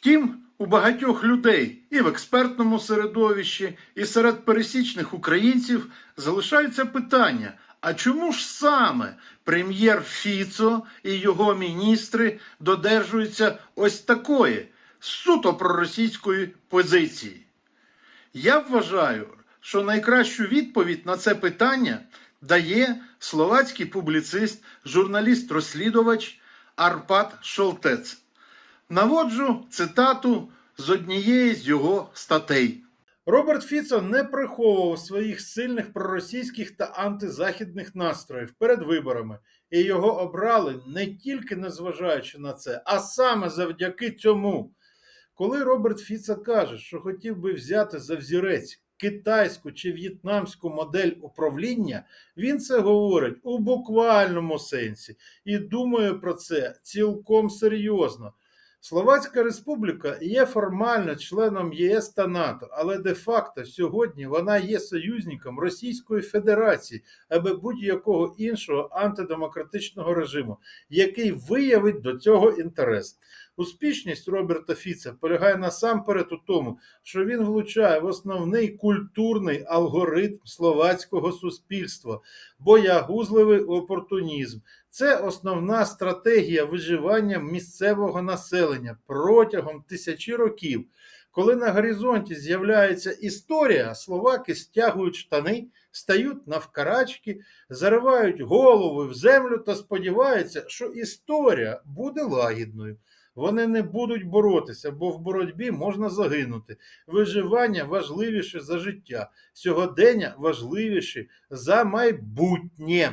Втім, у багатьох людей і в експертному середовищі, і серед пересічних українців залишаються питання: а чому ж саме прем'єр Фіцо і його міністри додержуються ось такої суто проросійської позиції? Я вважаю, що найкращу відповідь на це питання дає словацький публіцист, журналіст-розслідувач Арпад Шолтец. Наводжу цитату з однієї з його статей. Роберт Фіцо не приховував своїх сильних проросійських та антизахідних настроїв перед виборами, і його обрали не тільки незважаючи на це, а саме завдяки цьому. Коли Роберт Фіцо каже, що хотів би взяти за взірець китайську чи в'єтнамську модель управління, він це говорить у буквальному сенсі і думає про це цілком серйозно. Словацька республіка є формально членом ЄС та НАТО, але де-факто сьогодні вона є союзником Російської Федерації або будь-якого іншого антидемократичного режиму, який виявить до цього інтерес. Успішність Роберта Фіца полягає насамперед у тому, що він влучає в основний культурний алгоритм словацького суспільства, боягузливий опортунізм. Це основна стратегія виживання місцевого населення протягом тисячі років. Коли на горизонті з'являється історія, словаки стягують штани, стають навкарачки, заривають голови в землю та сподіваються, що історія буде лагідною. Вони не будуть боротися, бо в боротьбі можна загинути. Виживання важливіше за життя, сьогодення важливіше за майбутнє.